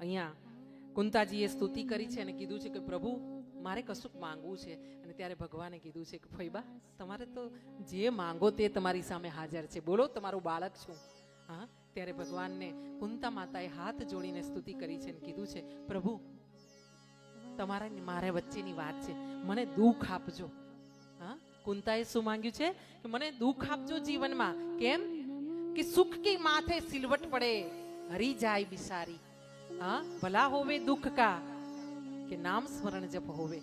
અહીંયા કુંતાજીએ સ્તુતિ કરી છે અને કીધું છે કે, પ્રભુ, મારે કશુંક માંગવું છે. અને ત્યારે ભગવાને કીધું છે કે ફૈબા તમારે તો જે માંગો તે તમારી સામે હાજર છે. બોલો, તમારું બાળક છું હા, ત્યારે ભગવાનને કુંતા માતાએ હાથ જોડીને સ્તુતિ કરી છે અને કીધું છે, પ્રભુ, તમારા મારા વચ્ચેની વાત છે. મને દુઃખ આપજો. હા, કુંતાએ શું માંગ્યું છે? કે, મને દુઃખ આપજો જીવનમાં. કેમ? કે સુખ કે માથે સિલવટ પડે, હરી જાય બિસારી. ભલા હોવે, દુઃખ કા? કે નામ સ્મરણ જપ હોવે?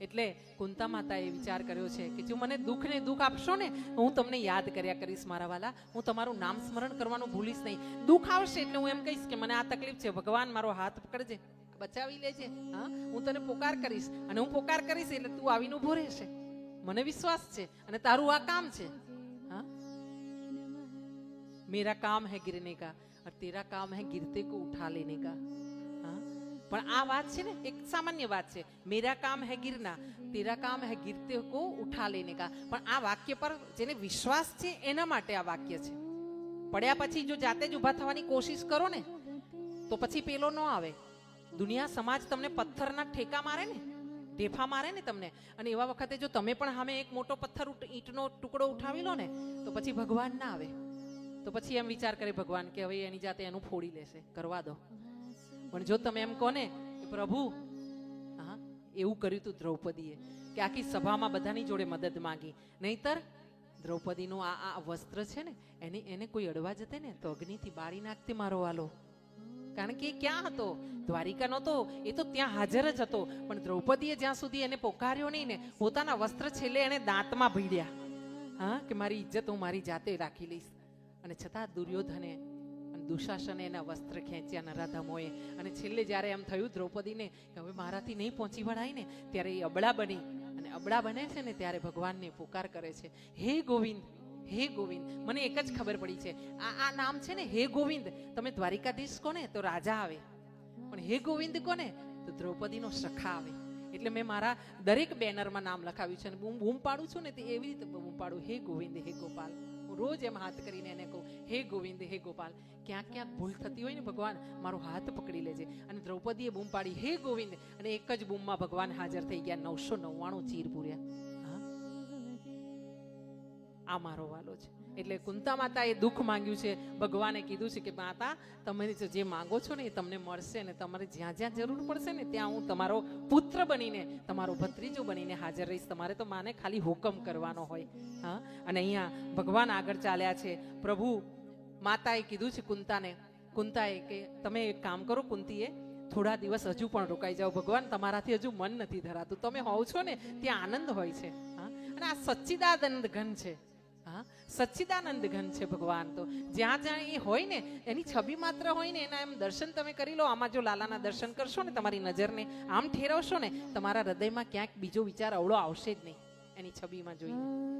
એટલે કુંતા માતાએ વિચાર કર્યો છે કે જો મને દુઃખ ને દુઃખ આપશો ને હું તમને યાદ કર્યા કરીશ મારા વાલા. હું તમારું નામ સ્મરણ કરવાનું ભૂલીશ નહીં. દુઃખ આવશે એટલે હું એમ કહીશ કે મને આ તકલીફ છે, ભગવાન મારો હાથ પકડજે. બચાવી લેજે. હા? હું તને પોકાર કરીશ. અને હું પોકાર કરીશ એટલે તું આવીને ઊભો રહેશે. મને વિશ્વાસ છે અને તારું આ કામ છે. હા? મેરા કામ હે ગિરને કા. और तेरा काम है गिरते को उठा लेने का हाँ? પણ આ વાત છે ને એક સામાન્ય વાત છે મેરા કામ હે ગિરના તેરા કામ હે ગિરતે કો ઉઠા લેને કા પણ આ વાક્ય પર જેને વિશ્વાસ છે એના માટે આ વાક્ય છે પડ્યા પછી જો જાતે જ ઊભા થવાની કોશિશ કરો ને તો પછી પેલો ન આવે દુનિયા સમાજ તમને પથ્થરના ઠેકા મારે ને ઢેફા મારે ને તમને અને એવા વખતે જો તમે પણ સામે એક મોટો પથ્થર ઉઠ- ઈંટનો ટુકડો ઉઠાવી લો ને તો પછી ભગવાન ના આવે તો પછી એમ વિચાર કરે, ભગવાન કે હવે એની જાતે એનું ફોડી લેશે, કરવા દો. પણ જો તમે એમ કોને પ્રભુ હા એવું કર્યું તું દ્રૌપદીએ, કે આખી સભામાં બધાની જોડે મદદ માંગી. નહીતર, દ્રૌપદીનું આ આ વસ્ત્ર છે ને, એને એને કોઈ અડવા જતે ને, તો અગ્નિથી બાળી નાખતે મારો વાલો કારણ કે ક્યાં હતો? દ્વારિકા નહોતો, એ તો ત્યાં હાજર જ હતો. પણ દ્રૌપદીએ જ્યાં સુધી એને પોકાર્યો નહીં ને, પોતાના વસ્ત્ર છેલ્લે એને દાંતમાં ભીડ્યા. હા, કે મારી ઇજ્જત હું મારી જાતે રાખી લઈશ. અને છતાં દુર્યોધને દુશાસને એના વસ્ત્ર ખેંચ્યા નરાધમોએ અને છેલ્લે જ્યારે એમ થયું દ્રૌપદીને કે હવે મારાથી નહીં પહોંચી વળાય ને, ત્યારે એ અબળા બની અને અબળા બને છે ને ત્યારે ભગવાનને પુકાર કરે છે. હે ગોવિંદ હે ગોવિંદ, મને એક જ ખબર પડી છે. આ આ નામ છે ને હે ગોવિંદ. તમે દ્વારિકાધીશ કોને? તો રાજા આવે. પણ હે ગોવિંદ કોને? તો દ્રૌપદીનો સખા આવે. એટલે મેં મારા દરેક બેનરમાં નામ લખાવ્યું છે અને બૂમ બૂમ પાડું છું ને તે એવી રીતે બૂમ પાડું. હે ગોવિંદ, હે ગોપાલ. રોજ એમ હાથ કરીને એને કહું, હે ગોવિંદ, હે ગોપાલ, ક્યાંક ક્યાંક ભૂલ થતી હોય ને ભગવાન, મારો હાથ પકડી લેજે. અને દ્રૌપદીએ બૂમ પાડી, હે ગોવિંદ. અને એક જ બૂમમાં ભગવાન હાજર થઈ ગયા નવસો નવ્વાણું ચીર પૂર્યા. આ મારો વાલો છે. એટલે કુંતા માતાએ દુઃખ માંગ્યું છે. ભગવાને કીધું છે કે, માતા, તમે જે માંગો છો ને એ તમને મળશે ને તમારે જ્યાં જ્યાં જરૂર પડશે ને ત્યાં હું તમારો પુત્ર બનીને, તમારો ભત્રીજો બનીને હાજર રહીશ. તમારે તો માને ખાલી હુકમ કરવાનો હોય. હા? અને અહીંયા ભગવાન આગળ ચાલ્યા છે. પ્રભુ, માતાએ કીધું છે કુંતાને, કુંતાએ કે, તમે એક કામ કરો કુંતીએ, થોડા દિવસ હજુ પણ રોકાઈ જાઓ. ભગવાન તમારાથી હજુ મન નથી ધરાતું. તમે હોવ છો ને, ત્યાં આનંદ હોય છે. હા? અને આ સચ્ચિદાનંદ ઘન છે. હા? સચ્ચિદાનંદ ઘન છે ભગવાન તો. જ્યાં જ્યાં એ હોય ને, એની છબી માત્ર હોય ને, એના એમ દર્શન તમે કરી લો, આમાં જો લાલાના દર્શન કરશો ને, તમારી નજરને આમ ઠેરવશો ને, તમારા હૃદયમાં ક્યાંક બીજો વિચાર અવળો આવશે જ નહીં, એની છબીમાં જોઈને.